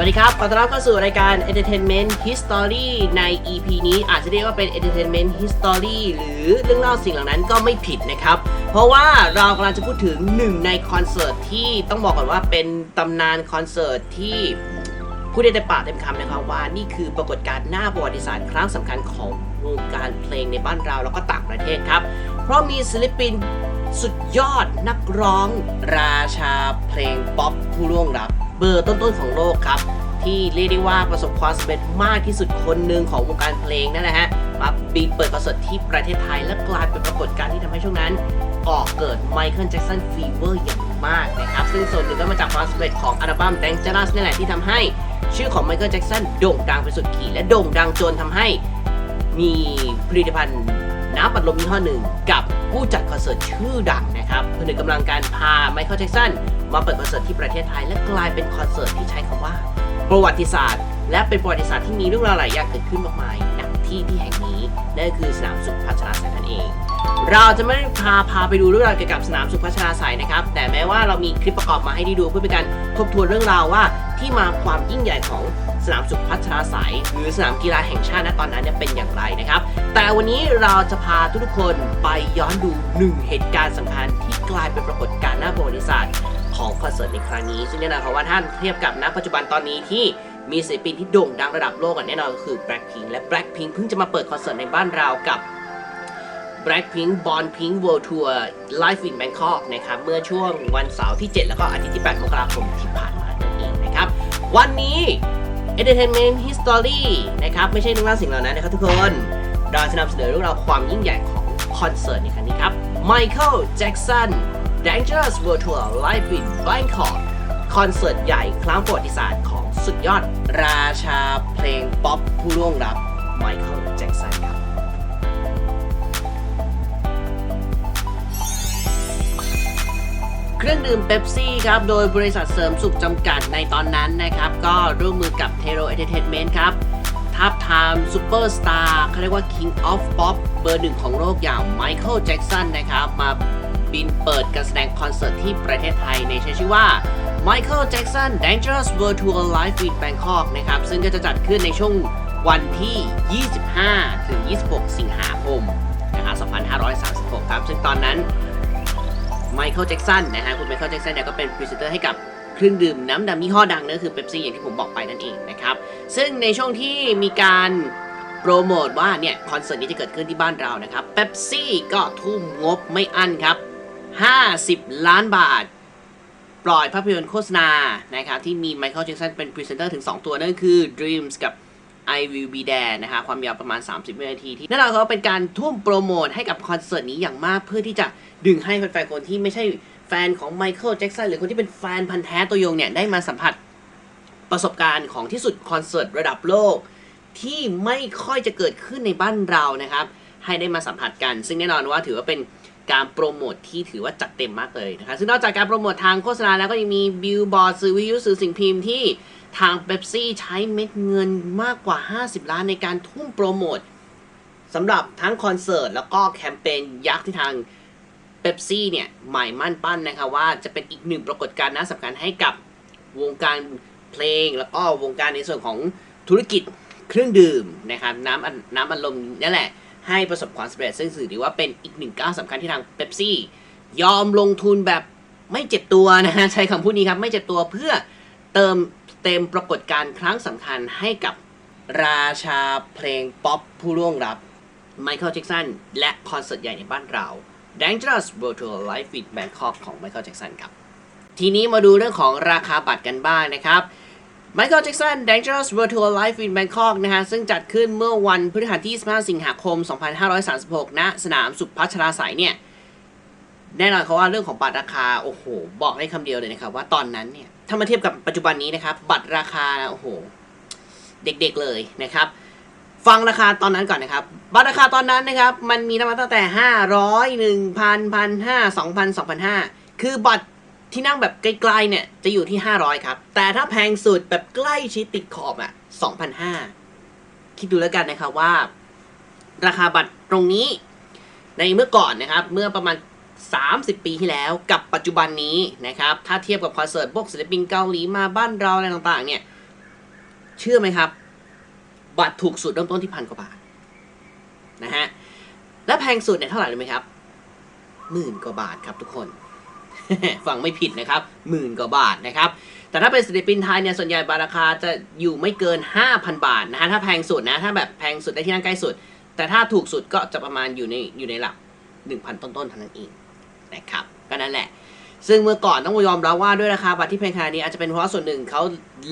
วัสดีครับ ขอต้อนรับเข้าสู่รายการ Entertainment History ใน EP นี้อาจจะเรียกว่าเป็น Entertainment History หรือเรื่องเล่าสิ่งเหล่านั้นก็ไม่ผิดนะครับ เพราะว่าเรากำลังจะพูดถึงหนึ่งในคอนเสิร์ตที่ต้องบอกก่อนว่าเป็นตำนานคอนเสิร์ตที่พูดได้เต็มปากเต็มคำนะครับว่านี่คือปรากฏการณ์หน้าประวัติศาสตร์ครั้งสำคัญของวงการเพลงในบ้านเราแล้วก็ต่างประเทศครับ เพราะมีศิลปินสุดยอดนักร้อง ราชาเพลงป๊อปผู้ล่วงลับ เบอร์ต้นๆของโลกครับ ที่เรียกได้ว่าประสบความสำเร็จมากที่สุดคนหนึ่งของวงการเพลงนั่นแหละฮะมาบินเปิดคอนเสิร์ตที่ประเทศไทย และกลายเป็นปรากฏการณ์ที่ทำให้ช่วงนั้นก่อเกิดไมเคิลแจ็ k สันฟีเวอร์อย่างมากนะครับ ซึ่งส่วนหนึ่งก็มาจากความสำเร็จของอัลบั้ม Dangerous นี่แหละที่ทำให้ชื่อของไมเคิลแจ็ k สันโด่งดังไปสุดขีดและโด่งดังจนทำให้มีผลิตภัณฑ์น้ำปัดลมยี่ห้อหนึ่งกับผู้จัดคอนเสิร์ตชื่อดังนะครับผนึกกำลังการพาไมเคิลแจ็กสัน มาเปิดคอนเสิร์ตที่ประเทศไทย และกลายเป็นคอนเสิร์ตที่ใช้คำว่า ประวัติศาสตร์ และเป็นประวัติศาสตร์ที่มีเรื่องราวหลายอย่างเกิดขึ้นมากมายณที่ที่แห่งนี้นั่นคือสนามสุขพัชราไสยนั่นเอง เราจะไม่พาพาไปดูเรื่องราวเกี่ยวกับสนามสุขพัชราไสยนะครับ แต่แม้ว่าเรามีคลิปประกอบมาให้ได้ดูเพื่อเป็นการทบทวนเรื่องราวว่าที่มาความยิ่งใหญ่ของสนามสุขพัชราไสยหรือสนามกีฬาแห่งชาติณตอนนั้นเนี่ยเป็นอย่างไรนะครับ แต่วันนี้เราจะพาทุกคนไปย้อนดูหนึ่งเหตุการณ์สำคัญที่กลายเป็นปรากฏการณ์หน้าประวัติศาสตร์ ของคอนเสิร์ตในครั้งนี้ ซึ่งแน่นอนครับว่าท่านเทียบกับณปัจจุบันตอนนี้ที่มีศิลปินที่โด่งดังระดับโลกกันแน่นอนก็คือ Blackpink และ Blackpink เพิ่งจะมาเปิดคอนเสิร์ตในบ้านเรากับ Blackpink Born Pink World Tour Live in Bangkok นะครับเมื่อช่วงวันเสาร์ที่ 7 แล้วก็อาทิตย์ที่ 8 มกราคมที่ผ่านมานั่นเองนะครับ วันนี้ Entertainment History นะครับไม่ใช่เรื่องเล่าสิ่งเหล่านั้นนะครับทุกคนเราจะนำเสนอเรื่องราวความยิ่งใหญ่ของคอนเสิร์ตในครั้งนี้ครับ Michael Jackson Dangerous World Tour Live in Bangkok คอนเสิร์ตใหญ่ครั้งประวัติศาสตร์ของสุดยอด ราชาเพลงป๊อปผู้ล่วงลับ Michael Jackson ครับเครื่องดื่มเบปซี่ครับ โดยบริษัทเสริมสุขจำกัดในตอนนั้นนะครับ ก็ร่วมมือกับ t e r o Entertainment ครับทับทามซูเปอร์สตาร์เขาเรียกว่า King of Pop เบอร์หนึ่งของโลกอย่างไมเคิลแจ็กสันนะครับ มา บินเปิดการแสดงคอนเสิร์ตที่ประเทศไทยในช้ชื่อว่า Michael Jackson Dangerous World Tour Live in Bangkok นะครับ ซึ่งก็จะจัดขึ้นในช่วงวันที่ 25 ถึง 26 สิงหาคมนะครับ2536 ครับ ซึ่งตอนนั้นไมเคิลแจ็กสันนะฮะคุณไมเคิลแจ็กสันเนี่ยก็เป็นพรีเซนเตอร์ให้กับเครื่องดื่มน้ำดำยี่ห้อดังนั่นคือเ e ปซี่อย่างที่ผมบอกไปนั่นเองนะครับ ซึ่งในช่วงที่มีการโปรโมทว่าเนี่ยคอนเสิร์ตนี้จะเกิดขึ้นที่บ้านเรานะครับเ e ปซี่ก็ทุ่มงบไม่อั้นครับ 50 ล้านบาท ปล่อยภาพยนตร์โฆษณานะครับที่มีไมเคิลแจ็กสันเป็นพรีเซนเตอร์ถึง 2 ตัว นั่นคือ Dreams กับ I Will Be There นะฮะความยาวประมาณ 30 วินาทีที่แน่นเราก็เป็นการทุ่มโปรโมทให้กับคอนเสิร์ตนี้อย่างมากเพื่อที่จะดึงให้แฟนๆคนที่ไม่ใช่แฟนของไมเคิลแจ็กสันหรือคนที่เป็นแฟนพันธ์แท้ตัวยงเนี่ย ได้มาสัมผัสประสบการณ์ของที่สุดคอนเสิร์ตระดับโลก ที่ไม่ค่อยจะเกิดขึ้นในบ้านเรานะครับ ให้ได้มาสัมผัสกัน ซึ่งแน่นอนว่าถือว่าเป็น การโปรโมทที่ถือว่าจัดเต็มมากเลยนะครับซึ่งนอกจากการโปรโมททางโฆษณาแล้วก็ยังมีบิลบอร์ดสื่อวิทยุสื่อสิ่งพิมพ์ที่ทางเบปซี่ใช้เม็ดเงินมากกว่า 50 ล้านในการทุ่มโปรโมทสำหรับทั้งคอนเสิร์ตแล้วก็แคมเปญยักษ์ที่ทางเบปซี่เนี่ยหมายมั่นปั้นนะครับว่าจะเป็นอีกหนึ่งปรากฏการณ์น่าสำคัญให้กับวงการเพลง แล้วก็วงการในส่วนของธุรกิจเครื่องดื่มนะครับน้ำน้ำอัดลมนี่แหละ ให้ประสบความสำเร็จซึ่งถือว่าเป็นอีกหนึ่งก้าวสำคัญที่ทางเบปซี่ยอมลงทุนแบบไม่เจ็บตัวนะฮะใช้คำพูดนี้ครับไม่เจ็บตัวเพื่อเติมเต็มปรากฏการณ์ครั้งสำคัญให้กับราชาเพลงป๊อปผู้ร่วงรับไมเคิลแจ็กสันและคอนเสิร์ตใหญ่ในบ้านเรา Dangerous World Tour Live in Bangkok ของไมเคิลแจ็กสันครับ ทีนี้มาดูเรื่องของราคาบัตรกันบ้างนะครับ ไมเคิลแจ็กสัน Dangerous World Tour Live in Bangkok นะฮะ ซึ่งจัดขึ้นเมื่อวันพฤหัสที่25สิงหาคม 2536ณสนามสุพัชราไสยเนี่ย แน่นอนเขาว่าเรื่องของบัตรราคา โอ้โห บอกได้คำเดียวเลยนะครับ ว่าตอนนั้นเนี่ย ถ้ามาเทียบกับปัจจุบันนี้นะครับ บัตรราคา โอ้โห เด็กๆเลยนะครับ ฟังราคาตอนนั้นก่อนนะครับ บัตรราคาตอนนั้นนะครับ มันมีตั้งแต่ 500 1,000 1,500 2,000 2,500 คือบัตร ที่นั่งแบบไกลๆเนี่ยจะอยู่ที่ 500 ครับ แต่ถ้าแพงสุดแบบใกล้ชิดติดขอบอะ2,500 คิดดูแล้วกันนะครับว่า ราคาบัตรตรงนี้ ในเมื่อก่อนนะครับ เมื่อประมาณ 30 ปีที่แล้วกับปัจจุบันนี้นะครับ ถ้าเทียบกับคอนเสิร์ตพวกศิลปินเกาหลีมาบ้านเราอะไรต่างๆ เนี่ย เชื่อไหมครับ บัตรถูกสุดเริ่มต้นที่พันกว่าบาทนะฮะและแพงสุดเนี่ยเท่าไหร่รู้ไหมครับหมื่นกว่าบาทครับทุกคน ฟังไม่ผิดนะครับหมื่นกว่าบาทนะครับแต่ถ้าเป็นศิลปินไทยเนี่ยส่วนใหญ่บาราคาจะอยู่ไม่เกิน 5,000 บาทนะฮะถ้าแพงสุดนะถ้าแบบแพงสุดได้ที่นั่งใกล้สุด แต่ถ้าถูกสุดก็จะประมาณอยู่ในอยู่ในหลัก 1,000 ต้นๆเท่านั้นเองนะครับก็นั่นแหละ ซึ่งเมื่อก่อนต้องยอมรับว่าด้วยราคาบัตรที่แพงขนาดนี้อาจจะเป็นเพราะส่วนหนึ่งเขา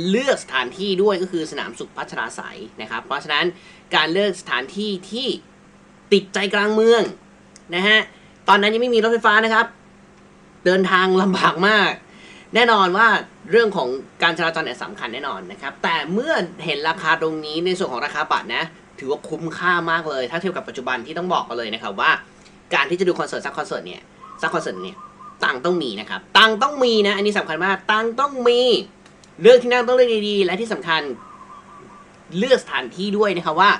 เลือกสถานที่ด้วยก็คือสนามสุขพัชราไสยนะครับ เพราะฉะนั้นการเลือกสถานที่ที่ติดใจกลางเมืองนะฮะตอนนั้นยังไม่มีรถไฟฟ้านะครับ เดินทางลำบากมาก แน่นอนว่าเรื่องของการจราจรเนี่ยสำคัญแน่นอนนะครับ แต่เมื่อเห็นราคาตรงนี้ในส่วนของราคาบัตรนะ ถือว่าคุ้มค่ามากเลย ถ้าเทียบกับปัจจุบันที่ต้องบอกกันเลยนะครับว่า การที่จะดูคอนเสิร์ตสักคอนเสิร์ตเนี่ยสักคอนเสิร์ตเนี่ยตังต้องมีนะครับ ตังต้องมีนะ อันนี้สำคัญมาก ตังต้องมี เลือกที่นั่งต้องเลือกดีๆ และที่สำคัญเลือกสถานที่ด้วยนะครับว่า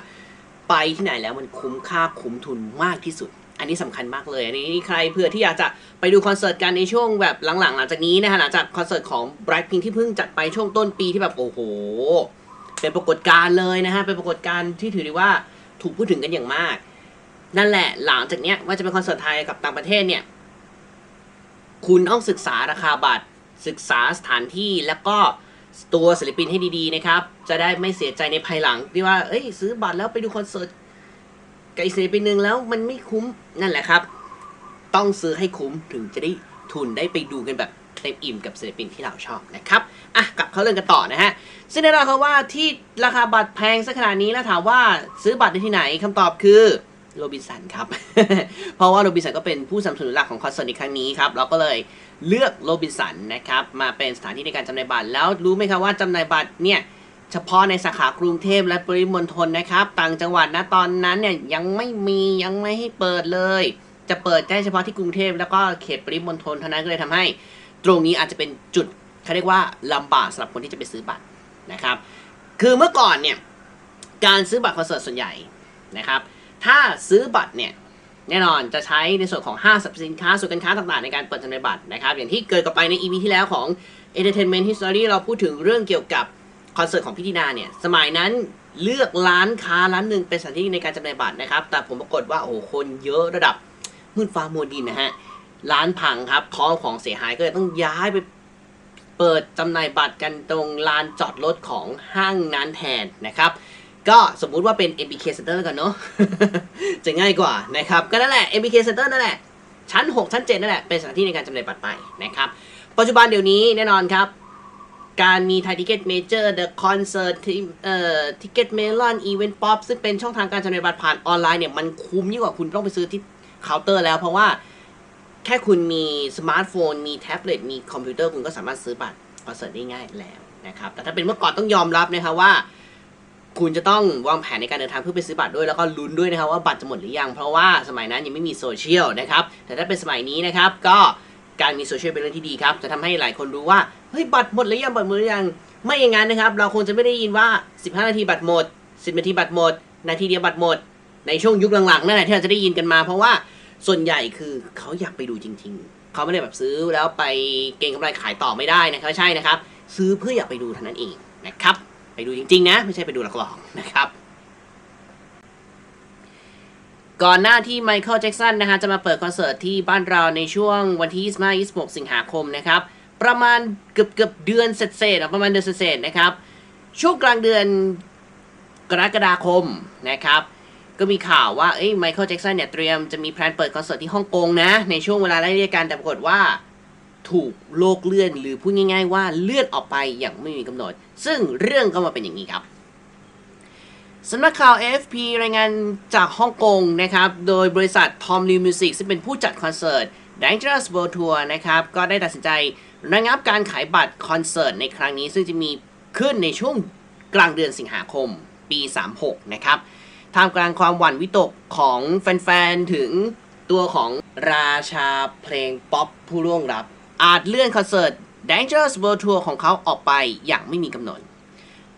ไปที่ไหนแล้วมันคุ้มค่าคุ้มทุนมากที่สุด อันนี้สำคัญมากเลย อันนี้ใครเผื่อที่อยากจะไปดูคอนเสิร์ตกันในช่วงแบบหลังๆ หลังจากนี้นะฮะหลังจากคอนเสิร์ตของ Blackpink ที่เพิ่งจัดไปช่วงต้นปีที่แบบโอ้โห เป็นปรากฏการณ์เลยนะฮะ เป็นปรากฏการณ์ที่ถือได้ว่าถูกพูดถึงกันอย่างมาก นั่นแหละหลังจากเนี้ยว่าจะเป็นคอนเสิร์ตไทยกับต่างประเทศเนี่ย คุณต้องศึกษาราคาบัตร ศึกษาสถานที่แล้วก็ตัวศิลปินให้ดีๆนะครับ จะได้ไม่เสียใจในภายหลังที่ว่า เอ้ย ซื้อบัตรแล้วไปดูคอนเสิร์ต กับอีกศิลปินหนึ่งแล้วมันไม่คุ้มนั่นแหละครับ ต้องซื้อให้คุ้มถึงจะได้ทุนได้ไปดูกันแบบเต็มอิ่มกับศิลปินที่เราชอบนะครับ อะ กลับเข้าเรื่องกันต่อนะฮะ ซึ่งแน่นอนครับว่าที่ราคาบัตรแพงสักขนาดนี้แล้วถามว่าซื้อบัตรได้ที่ไหนคำตอบคือโรบินสันครับ เพราะว่าโรบินสันก็เป็นผู้สนับสนุนหลักของคอนเสิร์ตในครั้งนี้ครับ เราก็เลยเลือกโรบินสันนะครับ มาเป็นสถานที่ในการจำหน่ายบัตร แล้วรู้ไหมครับว่าจำหน่ายบัตรเนี่ย เฉพาะในสาขากรุงเทพและปริมณฑลนะครับ ต่างจังหวัดนะตอนนั้นเนี่ยยังไม่มียังไม่ให้เปิดเลย จะเปิดได้เฉพาะที่กรุงเทพแล้วก็เขตปริมณฑลเท่านั้นก็เลยทำให้ ตรงนี้อาจจะเป็นจุดเขาเรียกว่าลำบากสำหรับคนที่จะไปซื้อบัตรนะครับ คือเมื่อก่อนเนี่ยการซื้อบัตรคอนเสิร์ตส่วนใหญ่นะครับ ถ้าซื้อบัตรเนี่ยแน่นอนจะใช้ในส่วนของห้างสรรพสินค้าส่วนการค้าต่างๆ ในการเปิดจำหน่ายบัตรนะครับ อย่างที่เกิดกับไปใน EP ที่แล้วของ Entertainment History เราพูดถึงเรื่องเกี่ยวกับ คอนเสิร์ตของพี่ธินาเนี่ย สมัยนั้นเลือกร้านค้าร้านหนึ่งเป็นสถานที่ในการจำหน่ายบัตรนะครับ แต่ผมปรากฏว่าโอ้โหคนเยอะระดับมืดฟ้ามัวดินนะฮะ ร้านพังครับของของเสียหายก็เลยต้องย้ายไปเปิดจำหน่ายบัตรกันตรงลานจอดรถของห้างนั้นแทนนะครับ ก็สมมุติว่าเป็น MBK Center กันเนาะ จะง่ายกว่านะครับ ก็นั่นแหละ MBK Center นั่นแหละ ชั้น 6 ชั้น 7 นั่นแหละ เป็นสถานที่ในการจำหน่ายบัตรไปนะครับ ปัจจุบันเดี๋ยวนี้แน่นอนครับ การมีไทยทิเก็ตเมเจอร์เดอะคอนเสิร์ตเอ่อทิเก็ตเมลอนอีเวนต์ป๊อปซึ่งเป็นช่องทางการจำหน่ายบัตรผ่านออนไลน์เนี่ย มันคุ้มยิ่งกว่าคุณต้องไปซื้อที่เคาน์เตอร์แล้วเพราะว่าแค่คุณมีสมาร์ทโฟน มีแท็บเล็ตมีคอมพิวเตอร์คุณก็สามารถซื้อบัตรคอนเสิร์ตได้ง่ายแล้วนะครับ แต่ถ้าเป็นเมื่อก่อนต้องยอมรับนะครับว่า คุณจะต้องวางแผนในการเดินทางเพื่อไปซื้อบัตรด้วยแล้วก็ลุ้นด้วยนะครับว่าบัตรจะหมดหรือยัง เพราะว่าสมัยนั้นยังไม่มีโซเชียลนะครับแต่ถ้าเป็นสมัยนี้นะครับก็ การมีโซเชียลเป็นเรื่องที่ดีครับ จะทำให้หลายคนรู้ว่า เฮ้ย บัตรหมดหรือยังบัตรหมดหรือยัง ไม่อย่างนั้นนะครับ เราคงจะไม่ได้ยินว่า 15 นาทีบัตรหมด 10 นาทีบัตรหมด นาทีเดียวบัตรหมด ในช่วงยุคหลังๆนั่นแหละที่เราจะได้ยินกันมา เพราะว่าส่วนใหญ่คือเขาอยากไปดูจริง ๆ เขาไม่ได้แบบซื้อแล้วไปเก็งกำไรขายต่อไม่ได้นะครับไม่ใช่นะครับ ซื้อเพื่ออยากไปดูเท่านั้นเองนะครับ ไปดูจริง ๆ นะ ไม่ใช่ไปดูหลอกๆนะครับ ก่อนหน้าที่ไมเคิลแจ็กสันนะฮะจะมาเปิดคอนเสิร์ตที่บ้านเราในช่วงวันที่ 25 26 สิงหาคมนะครับ ประมาณเกือบเกือบเดือนเศษๆประมาณเดือนเศษๆนะครับ ช่วงกลางเดือนกรกฎาคมนะครับ ก็มีข่าวว่าเอ้ยไมเคิลแจ็กสันเนี่ยเตรียมจะมีแพลนเปิดคอนเสิร์ตที่ฮ่องกงนะ ในช่วงเวลาไล่เรียกกันแต่ปรากฏว่าถูกโลกเลื่อนหรือพูดง่าย ๆ ว่าเลื่อนออกไปอย่างไม่มีกำหนด ซึ่งเรื่องก็มาเป็นอย่างนี้ครับ สำนักข่าว AFP รายงานจากฮ่องกงนะครับ โดยบริษัท Tom Lee Music ซึ่งเป็นผู้จัดคอนเสิร์ต Dangerous World Tour นะครับ ก็ได้ตัดสินใจระงับการขายบัตรคอนเสิร์ตในครั้งนี้ซึ่งจะมีขึ้นในช่วงกลางเดือนสิงหาคมปี 36 นะครับท่ามกลางความหวั่นวิตกของแฟนๆ ถึงตัวของราชาเพลงป๊อปผู้ร่วงรับ อาจเลื่อนคอนเสิร์ต Dangerous World Tour ของเขาออกไปอย่างไม่มีกำหนด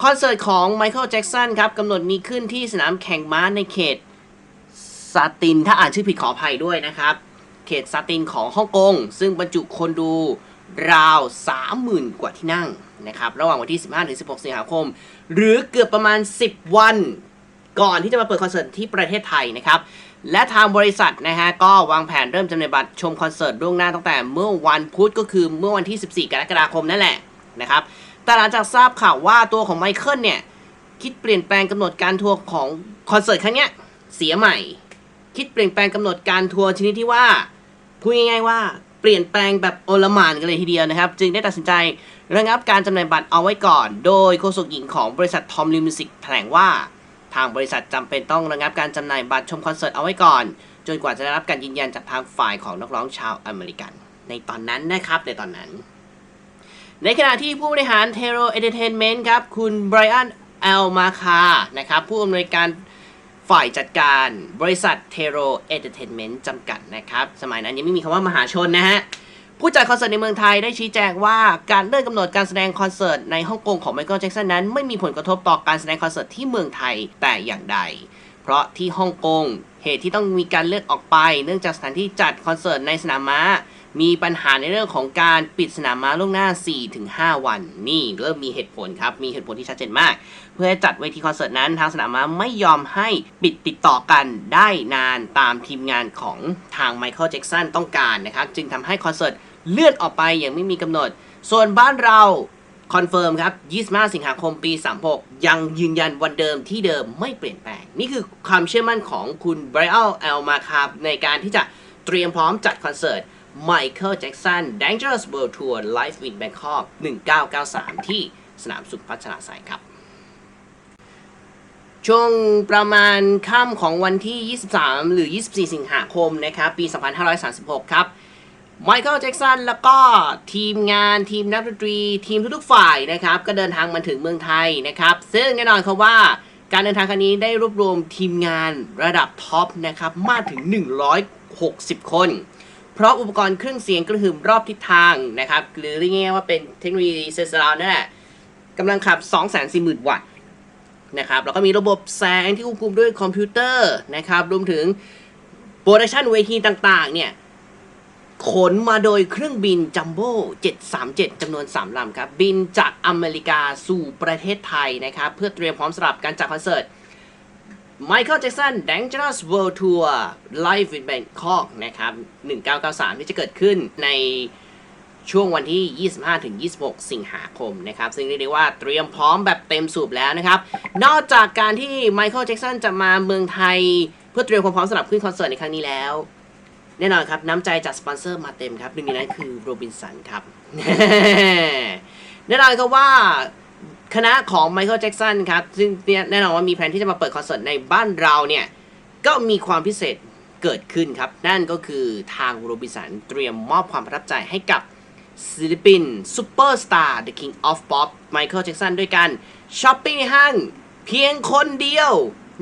คอนเสิร์ตของไมเคิลแจ็กสันครับกำหนดมีขึ้นที่สนามแข่งม้าในเขตซาติน ถ้าอ่านชื่อผิดขออภัยด้วยนะครับ เขตซาตินของฮ่องกง ซึ่งบรรจุคนดูราว 30,000 กว่าที่นั่งนะครับ ระหว่างวันที่ 15 ถึง 16 สิงหาคม หรือเกือบประมาณ 10 วัน ก่อนที่จะมาเปิดคอนเสิร์ตที่ประเทศไทยนะครับ และทางบริษัทนะฮะก็วางแผนเริ่มจำหน่ายบัตรชมคอนเสิร์ตล่วงหน้าตั้งแต่เมื่อวันพุธก็คือเมื่อวันที่ 14 กรกฎาคมนั่นแหละนะครับ แต่หลังจากทราบข่าวว่าตัวของไมเคิลเนี่ย คิดเปลี่ยนแปลงกำหนดการทัวร์ของคอนเสิร์ตครั้งเนี้ยเสียใหม่ คิดเปลี่ยนแปลงกำหนดการทัวร์ชนิดที่ว่าพูดง่ายๆว่าเปลี่ยนแปลงแบบโอลมานกันเลยทีเดียวนะครับ จึงได้ตัดสินใจระงับการจำหน่ายบัตรเอาไว้ก่อน โดยโฆษกหญิงของบริษัททอมลิมิสิกแถลงว่า ทางบริษัทจำเป็นต้องระงับการจำหน่ายบัตรชมคอนเสิร์ตเอาไว้ก่อน จนกว่าจะได้รับการยืนยันจากทางฝ่ายของนักร้องชาวอเมริกัน ในตอนนั้นนะครับในตอนนั้น ในขณะที่ผู้บริหาร t e r o Entertainment ครับ คุณไบรอันเอลมาคานะครับ ผู้อำนวยการฝ่ายจัดการบริษัท t e r o Entertainment จำกัดนะครับ สมัยนั้นยังไม่มีคำว่ามหาชนนะฮะผู้จัดคอนเสิร์ตในเมืองไทยได้ชี้แจงว่าการเลื่อนกำหนดการแสดงคอนเสิร์ตในฮ่องกงของไมเคิลแจ็กสันนั้น ไม่มีผลกระทบต่อการแสดงคอนเสิร์ตที่เมืองไทยแต่อย่างใด เพราะที่ฮ่องกงเหตุที่ต้องมีการเลื่อนออกไป เนื่องจากสถานที่จัดคอนเสิร์ตในสนามม้า มีปัญหาในเรื่องของการปิดสนามม้าล่วงหน้า 4-5 วัน นี่เริ่มมีเหตุผลครับ มีเหตุผลที่ชัดเจนมาก เพื่อจัดเวทีคอนเสิร์ตนั้น ทางสนามม้าไม่ยอมให้ปิดติดต่อกันได้นานตามทีมงานของทางไมเคิลแจ็กสันต้องการนะครับ จึงทำให้คอนเสิร์ตเลื่อนออกไปอย่างไม่มีกำหนด ส่วนบ้านเราคอนเฟิร์มครับ 25 สิงหาคมปี 36 ยังยืนยันวันเดิมที่เดิมไม่เปลี่ยนแปลง นี่คือความเชื่อมั่นของคุณไบรอัลเอลมาคาบในการที่จะเตรียมพร้อมจัดคอนเสิร์ต Michael Jackson Dangerous World Tour Live in Bangkok 1993 ที่สนามสุขพัชราไสยครับ ช่วงประมาณค่ำของวันที่ 23 หรือ 24 สิงหาคมนะครับปี 2536 ครับไมเคิลแจ็กสันแล้วก็ทีมงานทีมนักดนตรี ทีมทุกๆฝ่ายนะครับ ก็เดินทางมาถึงเมืองไทยนะครับ ซึ่งแน่นอนครับว่าการเดินทางครั้งนี้ได้รวบรวมทีมงานระดับท็อปนะครับ มากถึง 160 คน เพราะอุปกรณ์เครื่องเสียงกระหึ่มรอบทิศทางนะครับ หรือเรียกง่ายว่าเป็นเทคโนโลยีเซสซาวนั่นแหละกำลังขับ 240,000 วัตต์นะครับแล้วก็มีระบบแสงที่ควบคุมด้วยคอมพิวเตอร์นะครับ รวมถึงโปรดักชันเวทีต่างๆ เนี่ยขนมาโดยเครื่องบินจัมโบ้737จำนวน 3 ลำครับ บินจากอเมริกาสู่ประเทศไทยนะครับ เพื่อเตรียมพร้อมสำหรับการจัดคอนเสิร์ต Michael Jackson Dangerous World Tour Live in Bangkok นะครับ 1993 ที่จะเกิดขึ้นในช่วงวันที่ 25-26 สิงหาคมนะครับ ซึ่งเรียกได้ว่าเตรียมพร้อมแบบเต็มสูบแล้วนะครับ นอกจากการที่ Michael Jackson จะมาเมืองไทย เพื่อเตรียมความพร้อมสำหรับขึ้นคอนเสิร์ตในครั้งนี้แล้ว แน่นอนครับ น้ำใจจากสปอนเซอร์มาเต็มครับหนึ่งในนั้นคือโรบินสันครับแน่นอนครับว่า คณะของไมเคิลแจ็กสันครับ ซึ่งแน่นอนว่ามีแผนที่จะมาเปิดคอนเสิร์ตในบ้านเราเนี่ย ก็มีความพิเศษเกิดขึ้นครับ นั่นก็คือทางโรบินสันเตรียมมอบความประทับใจให้กับศิลปินซูเปอร์สตาร์ The King of Pop ไมเคิลแจ็กสันด้วยกันช้อปปิ้งในห้างเพียงคนเดียว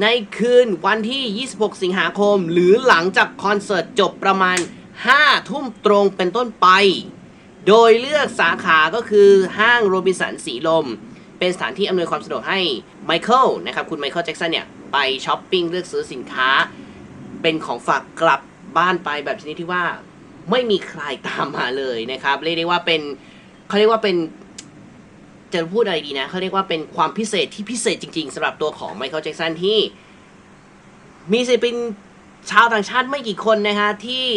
ในคืนวันที่ 26 สิงหาคม หรือหลังจากคอนเสิร์ตจบประมาณ 5 ทุ่มตรงเป็นต้นไป โดยเลือกสาขาก็คือห้างโรบินสันสีลม เป็นสถานที่อำนวยความสะดวกให้ไมเคิลนะครับคุณไมเคิลแจ็กสันเนี่ย ไปช้อปปิ้งเลือกซื้อสินค้า เป็นของฝากกลับบ้านไปแบบชนิดที่ว่าไม่มีใครตามมาเลยนะครับเรียกได้ว่าเป็นเขาเรียกว่าเป็นจะพูดอะไรดีนะเขาเรียกว่าเป็นความพิเศษที่พิเศษจริง ๆสำหรับตัวของไมเคิลแจ็กสันที่ มีศิลปินชาวต่างชาติไม่กี่คนนะฮะที่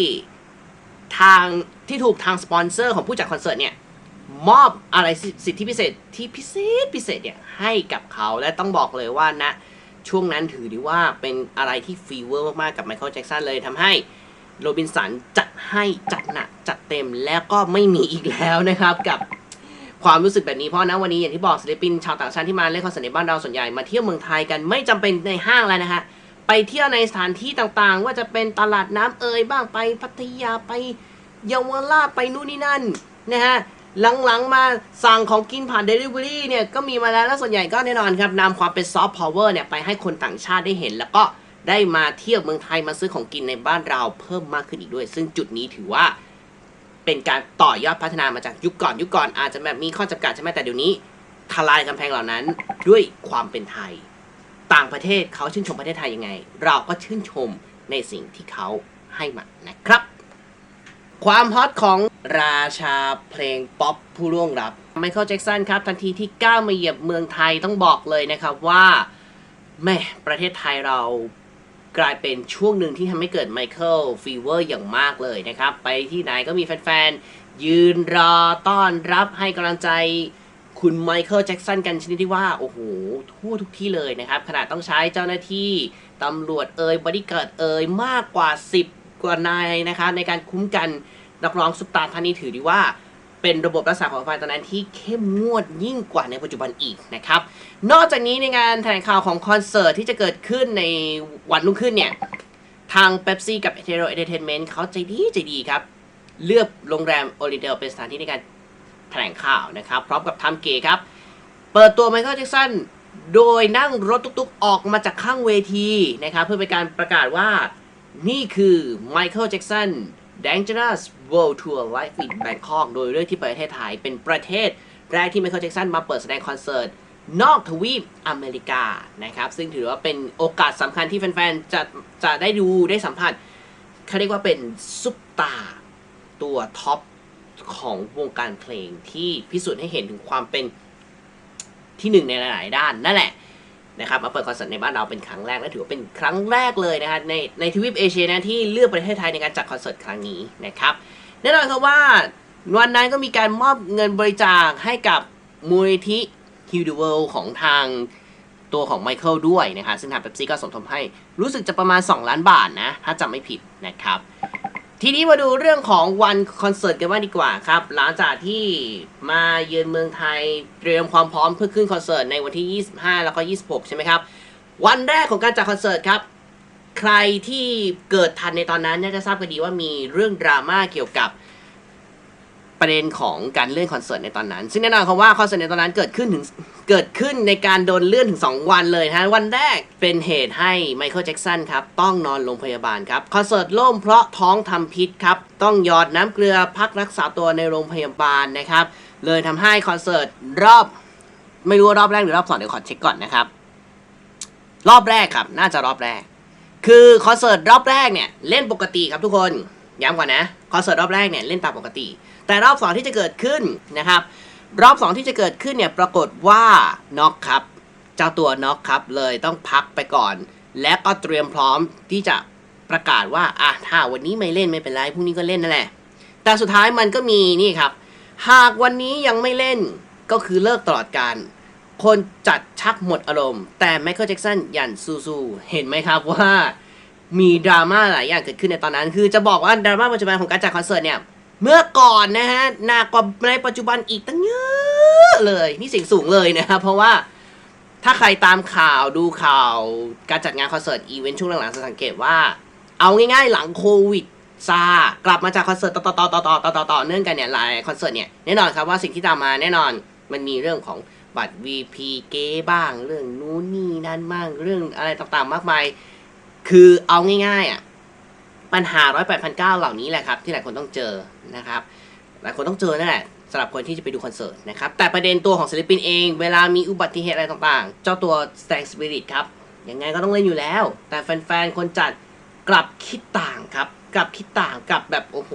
ทางที่ถูกทางสปอนเซอร์ของผู้จัดคอนเสิร์ตเนี่ย มอบอะไรสิทธิพิเศษที่พิเศษพิเศษเนี่ยให้กับเขาและต้องบอกเลยว่าณช่วงนั้นถือได้ว่าเป็นอะไรที่ฟีเวอร์มากๆกับไมเคิลแจ็กสันเลยทำให้โรบินสันจัดให้จัดหนักจัดเต็มแล้วก็ไม่มีอีกแล้วนะครับกับความรู้สึกแบบนี้เพราะนะวันนี้อย่างที่บอกศิลปินชาวต่างชาติที่มาเล่นคอนเสิร์ตในบ้านเราส่วนใหญ่มาเที่ยวเมืองไทยกันไม่จำเป็นในห้างแล้วนะฮะไปเที่ยวในสถานที่ต่างๆ ว่าจะเป็นตลาดน้ำเอ่ยบ้างไปพัทยาไปเยาวราชไปนู่นนี่นั่นนะฮะ หลังๆมาสั่งของกินผ่าน Delivery เนี่ยก็มีมาแล้วแล้วส่วนใหญ่ก็แน่นอนครับนำความเป็นซอฟต์พาวเวอร์เนี่ยไปให้คนต่างชาติได้เห็น แล้วก็ได้มาเที่ยวเมืองไทยมาซื้อของกินในบ้านเราเพิ่มมากขึ้นอีกด้วย ซึ่งจุดนี้ถือว่าเป็นการต่อยอดพัฒนามาจากยุคก่อน ยุคก่อนอาจจะแบบมีข้อจำกัดใช่ไหมแต่เดี๋ยวนี้ ทลายกำแพงเหล่านั้นด้วยความเป็นไทย ต่างประเทศเขาชื่นชมประเทศไทยยังไง เราก็ชื่นชมในสิ่งที่เขาให้มานะครับ ความฮอตของราชาเพลงป๊อปผู้ร่วงรับไมเคิลแจ็กสันครับ ทันทีที่ก้าวมาเหยียบเมืองไทยต้องบอกเลยนะครับว่าแม่ประเทศไทยเรากลายเป็นช่วงหนึ่งที่ทำให้เกิดไมเคิลฟีเวอร์อย่างมากเลยนะครับ ไปที่ไหนก็มีแฟนๆ ยืนรอต้อนรับให้กำลังใจคุณไมเคิลแจ็กสันกันชนิดที่ว่า โอ้โห ทั่วทุกที่เลยนะครับ ขนาดต้องใช้เจ้าหน้าที่ตำรวจเอ่ยบริการดเอ่ยมากกว่า 10 กว่านายนะครับในการคุ้มกันนักร้องซุปตาร์ท่านนี้ถือด้ว่าเป็นระบบรักษาความปลอดภัยตอนนั้นที่เข้มงวดยิ่งกว่าในปัจจุบันอีกนะครับ นอกจากนี้ในงานแถลงข่าวของคอนเสิร์ตที่จะเกิดขึ้นในวันรุ่งขึ้นเนี่ย ทางเ e ปซี่กับ e t e r o Entertainment เขาใจดีใจดีครับ เลือกโรงแรมโอริเดลเป็นสถานที่ในการแถลงข่าวนะครับ พร้อมกับทำเกครับ เปิดตัวไมเคิลแจ็กสันโดยนั่งรถตุ๊กๆออกมาจากข้างเวทีนะครับเพื่อเป็นการประกาศว่า นี่คือไมเคิลแจ็กสัน Dangerous World Tour Live in Bangkok โดยเลือกที่ประเทศไทยเป็นประเทศแรกที่ไมเคิลแจ็กสันมาเปิดแสดงคอนเสิร์ตนอกทวีปอเมริกานะครับ ซึ่งถือว่าเป็นโอกาสสำคัญที่แฟนๆ จะจะได้ดูได้สัมผัสเขาเรียกว่าเป็นซุปตาร์ตัวท็อปของวงการเพลงที่พิสูจน์ให้เห็นถึงความเป็นที่หนึ่งในหลาย ๆ ด้านนั่นแหละ นะครับมาเปิดคอนเสิร์ตในบ้านเราเป็นครั้งแรกและถือว่าเป็นครั้งแรกเลยนะครับในในทวีปเอเชียนะที่เลือกประเทศไทยในการจัดคอนเสิร์ตครั้งนี้นะครับแน่นอนครับว่าวันนั้นก็มีการมอบเงินบริจาคให้กับมูลนิธิฮิวดเวลของทางตัวของไมเคิลด้วยนะครับซึ่งทางเ e ปซี่ก็สมทบให้รู้สึกจะประมาณ 2 ล้านบาทนะ ถ้าจำไม่ผิดนะครับ ทีนี้มาดูเรื่องของวันคอนเสิร์ตกันบ้างดีกว่าครับ หลังจากที่มาเยือนเมืองไทยเตรียมความพร้อมเพื่อขึ้นคอนเสิร์ตในวันที่ 25 แล้วก็ 26 ใช่ไหมครับ วันแรกของการจัดคอนเสิร์ตครับ ใครที่เกิดทันในตอนนั้นน่าจะทราบกันดีว่ามีเรื่องดราม่าเกี่ยวกับ ประเด็นของการเลื่อนคอนเสิร์ตในตอนนั้น ซึ่งแน่นอนคำว่าคอนเสิร์ตในตอนนั้นเกิดขึ้นถึงเกิดขึ้นในการโดนเลื่อนถึง 2 วันเลยฮะวันแรกเป็นเหตุให้ไมเคิลแจ็กสันครับต้องนอนโรงพยาบาลครับคอนเสิร์ตล่มเพราะท้องทำพิษครับต้องหยอดน้ำเกลือพักรักษาตัวในโรงพยาบาลนะครับเลยทำให้คอนเสิร์ตรอบ ไม่รู้ว่ารอบแรกหรือรอบสองเดี๋ยวขอเช็คก่อนนะครับ รอบแรกครับ น่าจะรอบแรก คือคอนเสิร์ตรอบแรกเนี่ยเล่นปกติครับทุกคนย้ำก่อนนะคอนเสิร์ตรอบแรกเนี่ยเล่นตามปกติ แต่รอบสองที่จะเกิดขึ้นนะครับ รอบสองที่จะเกิดขึ้นเนี่ยปรากฏว่าน็อกครับ เจ้าตัวน็อกครับเลยต้องพักไปก่อน และก็เตรียมพร้อมที่จะประกาศว่าอะถ้าวันนี้ไม่เล่นไม่เป็นไรพรุ่งนี้ก็เล่นนั่นแหละ แต่สุดท้ายมันก็มีนี่ครับ หากวันนี้ยังไม่เล่นก็คือเลิกตลอดการคนจัดชักหมดอารมณ์ แต่ไมเคิลแจ็กสันยันสู้ๆเห็นไหมครับว่ามีดราม่าหลายอย่างเกิดขึ้นในตอนนั้น คือจะบอกว่าดราม่าปัจจุบันของการจัดคอนเสิร์ตเนี่ย เมื่อก่อนนะฮะหนักกว่าในปัจจุบันอีกตั้งเยอะเลย นี่เสียงสูงเลยนะครับเพราะว่าถ้าใครตามข่าวดูข่าวการจัดงานคอนเสิร์ตอีเวนต์ช่วงหลังๆจะสังเกตว่า เอาง่ายๆหลังโควิดซากลับมาจากคอนเสิร์ตต่อต่อต่อต่อต่อต่อต่อเนื่องกันเนี่ยหลายคอนเสิร์ตเนี่ยแน่นอนครับว่าสิ่งที่ตามมาแน่นอนมันมีเรื่องของบัตร VP เก้บ้าง เรื่องนู้นนี่นั่นบ้างเรื่องอะไรต่างๆมากมาย คือเอาง่ายๆอะ ปัญหาร้อยแปดพันเก้าเหล่านี้แหละครับ ที่หลายคนต้องเจอนะครับ หลายคนต้องเจอนั่นแหละสำหรับคนที่จะไปดูคอนเสิร์ตนะครับ แต่ประเด็นตัวของศิลปินเอง เวลามีอุบัติเหตุอะไรต่างๆ เจ้าตัว s t a n g Spirit ครับยังไงก็ต้องเล่นอยู่แล้ว แต่แฟนๆ คนจัดกลับคิดต่างครับ กลับคิดต่างกลับแบบโอ้โห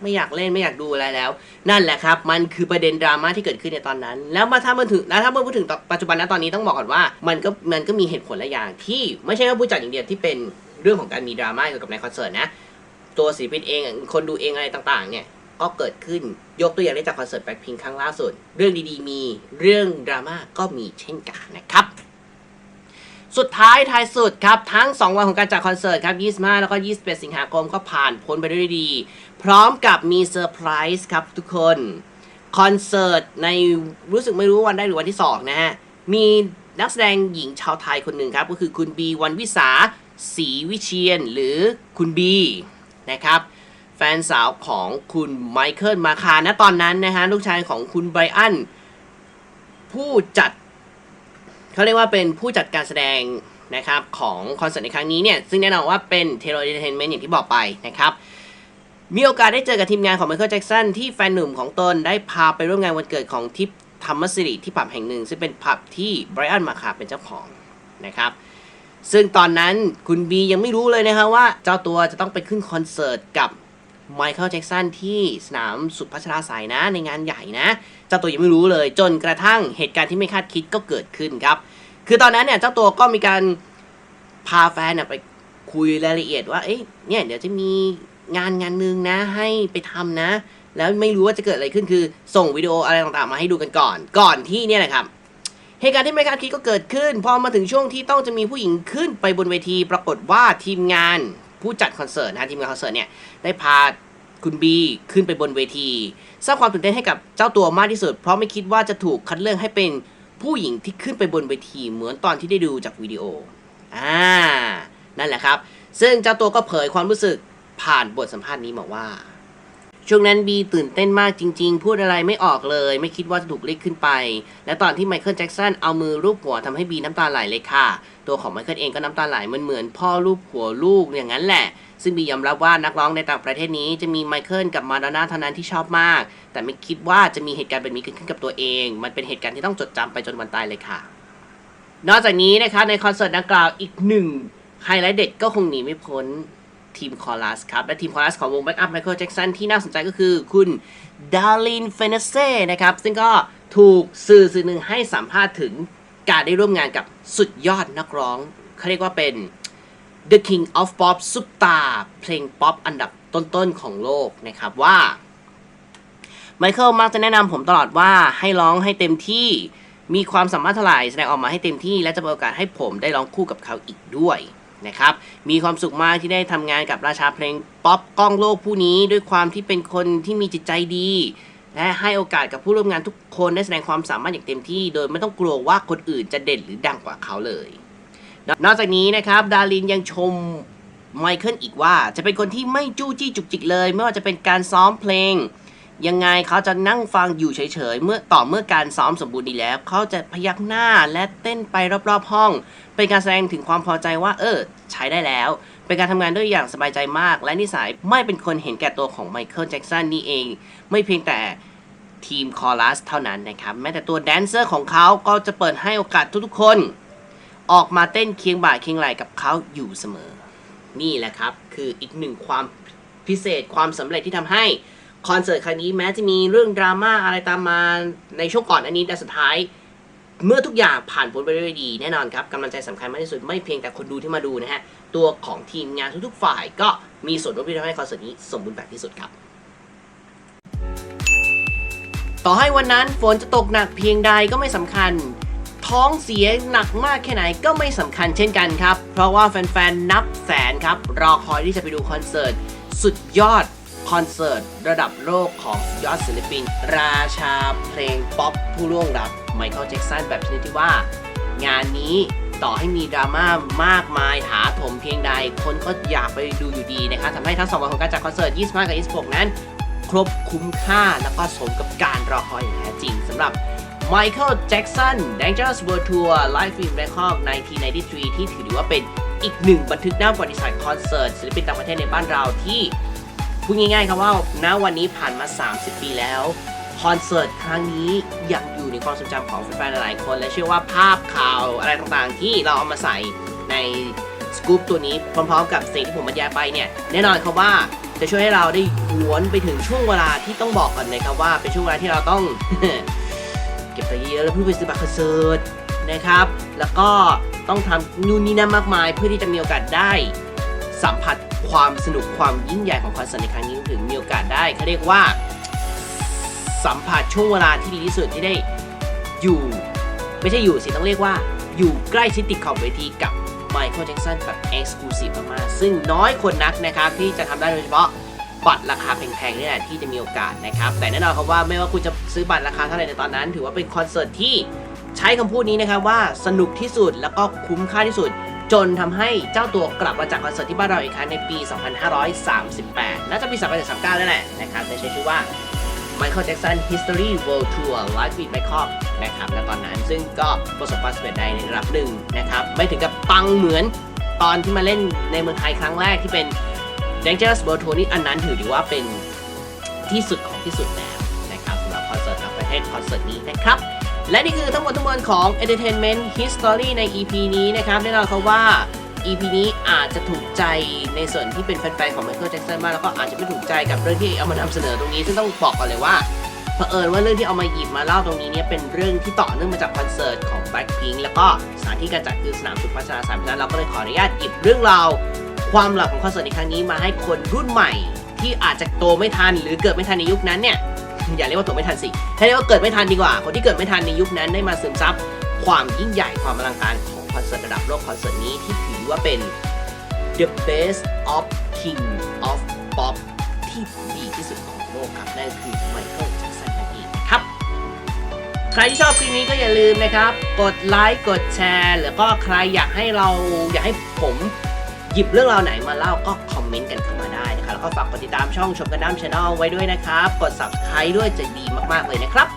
ไม่อยากเล่นไม่อยากดูอะไรแล้ว นั่นแหละครับ มันคือประเด็นดราม่าที่เกิดขึ้นในตอนนั้น แล้วมาถ้ามาถึงแล้วถ้าเมื่อพูดถึงปัจจุบันนะตอนนี้ต้องบอกก่อนว่า มันก็มันก็มีเหตุผลหลายอย่างที่ไม่ใช่แค่ผู้จัดอย่างเดียวที่เป็น เรื่องของการมีดราม่าเกี่ยวกับในคอนเสิร์ตนะ ตัวศิลปินเองคนดูเองอะไรต่างๆ เนี่ยก็เกิดขึ้นยกตัวอย่างได้จากคอนเสิร์ตแบ็คพิงครั้งล่าสุด เรื่องดีๆมีเรื่องดราม่าก็มีเช่นกันนะครับสุดท้ายท้ายสุดครับ ทั้ง 2 วันของการจัดคอนเสิร์ตครับ 25 แล้วก็ 21 สิงหาคมก็ผ่านพ้นไปด้วยดี พร้อมกับมีเซอร์ไพรส์ครับทุกคน คอนเสิร์ตในรู้สึกไม่รู้วันได้หรือวันที่ 2 นะฮะ มีนักแสดงหญิงชาวไทยคนหนึ่งครับ ก็คือคุณบีวันวิสา ศรีวิเชียนหรือคุณบีนะครับแฟนสาวของคุณไมเคิลมาคาณตอนนั้นนะฮะลูกชายของคุณไบรอันผู้จัดเขาเรียกว่าเป็นผู้จัดการแสดงนะครับของคอนเสิร์ตในครั้งนี้เนี่ย ซึ่งแน่นอนว่าเป็นเทโรเ t นเทนเมนต์อย่างที่บอกไปนะครับ มีโอกาสได้เจอกับทีมงานของไมเคิลแจ็กสันที่แฟนหนุ่มของตนได้พาไปร่วมงานวันเกิดของทิพธรรมสิริที่ผับแห่งหนึ่ง ซึ่งเป็นผับที่ไบรอันมาคาเป็นเจ้าของนะครับ ซึ่งตอนนั้นคุณบียังไม่รู้เลยนะครับว่า เจ้าตัวจะต้องไปขึ้นคอนเสิร์ตกับไมเคิลแจ็กสันที่สนามสุพัชราไสยนะในงานใหญ่นะ เจ้าตัวยังไม่รู้เลย จนกระทั่งเหตุการณ์ที่ไม่คาดคิดก็เกิดขึ้นครับ คือตอนนั้นเนี่ยเจ้าตัวก็มีการพาแฟนไปคุยรายละเอียดว่าเอ้ยเนี่ยเดี๋ยวจะมีงานงานหนึ่งนะให้ไปทำนะ แล้วไม่รู้ว่าจะเกิดอะไรขึ้นคือ ส่งวิดีโออะไรต่างๆมาให้ดูกันก่อน ก่อนที่เนี่ยนะครับ เหตุการณ์ที่ไม่คาดคิดก็เกิดขึ้น พอมาถึงช่วงที่ต้องจะมีผู้หญิงขึ้นไปบนเวที ปรากฏว่าทีมงานผู้จัดคอนเสิร์ตนะทีมงานคอนเสิร์ตเนี่ยได้พาคุณบีขึ้นไปบนเวทีสร้างความตื่นเต้นให้กับเจ้าตัวมากที่สุด เพราะไม่คิดว่าจะถูกคัดเลือกให้เป็นผู้หญิงที่ขึ้นไปบนเวที เหมือนตอนที่ได้ดูจากวิดีโออ่านั่นแหละครับ ซึ่งเจ้าตัวก็เผยความรู้สึกผ่านบทสัมภาษณ์นี้มาว่า ช่วงนั้นบีตื่นเต้นมากจริง ๆ พูดอะไรไม่ออกเลย ไม่คิดว่าจะถูกเรียกขึ้นไป และตอนที่ไมเคิลแจ็กสันเอามือรูปหัวทำให้บีน้ำตาไหลเลยค่ะ ตัวของไมเคิลเองก็น้ำตาไหลเหมือนเหมือนพ่อรูปหัวลูกอย่างนั้นแหละ ซึ่งบียอมรับว่านักร้องในต่างประเทศนี้จะมีไมเคิลกับมาดอนน่าเท่านั้นที่ชอบมาก แต่ไม่คิดว่าจะมีเหตุการณ์แบบนี้เกิดขึ้นกับตัวเอง มันเป็นเหตุการณ์ที่ต้องจดจำไปจนวันตายเลยค่ะ นอกจากนี้นะคะในคอนเสิร์ตดังกล่าวอีกหนึ่งไฮไลท์เด็ดก็คงหนีไม่พ้น ทีมคอรัสครับ และทีมคอรัสของวงแบ็กอัพไมเคิลแจ็กสันที่น่าสนใจก็คือคุณดารินเฟเนเซ่นะครับ ซึ่งก็ถูกสื่อสื่อหนึ่งให้สัมภาษณ์ถึงการได้ร่วมงานกับสุดยอดนักร้องเขาเรียกว่าเป็น The King of Pop ซุปตาเพลงป๊อปอันดับต้นๆของโลกนะครับว่าไมเคิลมักจะแนะนำผมตลอดว่าให้ร้องให้เต็มที่มีความสามารถเท่าไหร่แสดงออกมาให้เต็มที่ และจะเปิดโอกาสให้ผมได้ร้องคู่กับเขาอีกด้วย นะครับ มีความสุขมากที่ได้ทำงานกับราชาเพลงป๊อปกล้องโลกผู้นี้ ด้วยความที่เป็นคนที่มีจิตใจดี และให้โอกาสกับผู้ร่วมงานทุกคนได้แสดงความสามารถอย่างเต็มที่ โดยไม่ต้องกลัวว่าคนอื่นจะเด่นหรือดังกว่าเขาเลย นอกจากนี้นะครับดารินยังชมไมเคิลอีกว่าจะเป็นคนที่ไม่จู้จี้จุกจิกเลย ไม่ว่าจะเป็นการซ้อมเพลง ยังไงเขาจะนั่งฟังอยู่เฉยๆเมื่อต่อเมื่อการซ้อมสมบูรณ์ดีแล้ว เขาจะพยักหน้าและเต้นไปรอบๆห้อง เป็นการแสดงถึงความพอใจว่า เออ ใช้ได้แล้ว เป็นการทำงานด้วยอย่างสบายใจมาก และนิสัยไม่เป็นคนเห็นแก่ตัวของไมเคิลแจ็กสันนี่เอง ไม่เพียงแต่ทีมคอรัสเท่านั้นนะครับ แม้แต่ตัวแดนเซอร์ของเขาก็จะเปิดให้โอกาสทุกๆคน ออกมาเต้นเคียงบ่าเคียงไหล่กับเขาอยู่เสมอ นี่แหละครับ คืออีกหนึ่งความพิเศษความสำเร็จที่ทำให้คอนเสิร์ตครั้งนี้แม้จะมีเรื่องดราม่าอะไรตามมาในช่วงก่อนอันนี้แต่สุดท้าย เมื่อทุกอย่างผ่านพ้นไปได้ด้วยดี แน่นอนครับกำลังใจสำคัญมากที่สุดไม่เพียงแต่คนดูที่มาดูนะฮะ ตัวของทีมงานทุกๆฝ่ายก็มีส่วนร่วมที่ทำให้คอนเสิร์ตนี้สมบูรณ์แบบที่สุดครับ ต่อให้วันนั้นฝนจะตกหนักเพียงใดก็ไม่สำคัญ ท้องเสียหนักมากแค่ไหนก็ไม่สำคัญเช่นกันครับ เพราะว่าแฟนๆนับแสนครับรอคอยที่จะไปดูคอนเสิร์ตสุดยอดคอนเสิร์ตระดับโลกของยอดศิลปิน ราชาเพลงป๊อปผู้ล่วงลับ ไมเคิลแจ็กสันแบบชนิดที่ว่า งานนี้ต่อให้มีดราม่ามากมายถาถมเพียงใด คนก็อยากไปดูอยู่ดีนะครับทำให้ทั้งสองวันของการจัดคอนเสิร์ต 25 กับ 26 นั้น ครบคุ้มค่าแล้วก็สมกับการรอคอยอย่างแท้จริงสำหรับ Michael Jackson Dangerous World Tour Live in Bangkok 1993 ที่ถือว่าเป็นอีกหนึ่งบันทึกหน้าประวัติศาสตร์คอนเสิร์ตศิลปินต่างประเทศในบ้านเราที่พูดง่ายๆครับว่าณวันนี้ผ่านมา 30 ปีแล้ว อนเสิร์ตครั้งนี้ยังอยู่ในความทรงจำของแฟนๆหลายๆคน และเชื่อว่าภาพข่าวอะไรต่างๆ ที่เราเอามาใส่ในสกู๊ปตัวนี้พร้อมๆ กับสิ่งที่ผมบรรยายไปเนี่ยแน่นอนครับว่าจะช่วยให้เราได้หวนไปถึงช่วงเวลาที่ต้องบอกก่อนนะครับว่าเป็นช่วงเวลาที่เราต้อง เก็บตัวเยอะแล้วเพื่อไปซื้อบัตรคอนเสิร์ตนะครับ แล้วก็ต้องทำนู่นนี่นั่นมากมาย เพื่อที่จะมีโอกาสได้สัมผัสความสนุกความยิ่งใหญ่ของคอนเสิร์ตในครั้งนี้ถึงมีโอกาสได้เขาเรียกว่า สัมผัสช่วงเวลาที่ดีที่สุดที่ได้อยู่ ไม่ใช่อยู่สิต้องเรียกว่าอยู่ใกล้ชิดติดขอบเวทีกับไมเคิลแจ็กสันแบบเอ็กซ์คลูซีฟมากๆซึ่งน้อยคนนักนะครับที่จะทำได้โดยเฉพาะบัตรราคาแพงๆนี่แหละที่จะมีโอกาสนะครับ แต่แน่นอนครับว่าไม่ว่าคุณจะซื้อบัตรราคาเท่าไหร่ในตอนนั้น ถือว่าเป็นคอนเสิร์ตที่ใช้คำพูดนี้นะครับว่าสนุกที่สุดแล้วก็คุ้มค่าที่สุด จนทำให้เจ้าตัวกลับมาจากคอนเสิร์ตที่บ้านเราอีกครั้งในปี 2538 น่าจะปี2039นั่นแหละนะครับใช้ชื่อว่า Michael Jackson History World Tour Live with Michael นะครับณตอนนั้นซึ่งก็ประสบความสำเร็จในระดับหนึ่งนะครับ ไม่ถึงกับปังเหมือนตอนที่มาเล่นในเมืองไทยครั้งแรกที่เป็น Dangerous World Tour นี่อันนั้นถือได้ว่าเป็นที่สุดของที่สุดแล้วนะครับสำหรับคอนเสิร์ตต่างประเทศคอนเสิร์ตนี้นะครับ และนี่คือทั้งหมดทั้งมวลของ Entertainment History ใน EP นี้นะครับแน่นอนครับว่า EP นี้ อาจจะถูกใจในส่วนที่เป็นแฟนๆของไมเคิลแจ็คสันมากแล้วก็อาจจะไม่ถูกใจกับเรื่องที่เอามานำเสนอตรงนี้ซึ่งต้องบอกก่อนเลยว่าเผอิญว่าเรื่องที่เอามาหยิบมาเล่าตรงนี้เนี่ยเป็นเรื่องที่ต่อเนื่องมาจากคอนเสิร์ตของ Blackpink แล้วก็สถานที่การจัดคือสนามสุพัชราสามนั้นเราก็เลยขออนุญาตหยิบเรื่องราวความหลักของคอนเสิร์ตในครั้งนี้มาให้คนรุ่นใหม่ ที่อาจจะโตไม่ทันหรือเกิดไม่ทันในยุคนั้นเนี่ยอย่าเรียกว่าโตไม่ทันสิให้เรียกว่าเกิดไม่ทันดีกว่า คนที่เกิดไม่ทันในยุคนั้นได้มาซึมซับความยิ่งใหญ่ความอลังการของคอนเสิร์ตระดับโลกคอนเสิร์ตนี้ที่ถือว่าเป็น the best of king of pop ที่ดีที่สุดของโลกครับนั่นคือไมเคิลแจ็คสันนั่นเองครับ ใครที่ชอบคลิปนี้ก็อย่าลืมนะครับ กดไลค์กดแชร์แล้วก็ใครอยากให้เราอยากให้ผมหยิบเรื่องราวไหนมาเล่าก็คอมเมนต์กันเข้ามาได้นะครับแล้วก็ฝากกดติดตามช่องชมกันดั้มชาแนลไว้ด้วยนะครับ กด subscribe ด้วยจะดีมากๆเลยนะครับ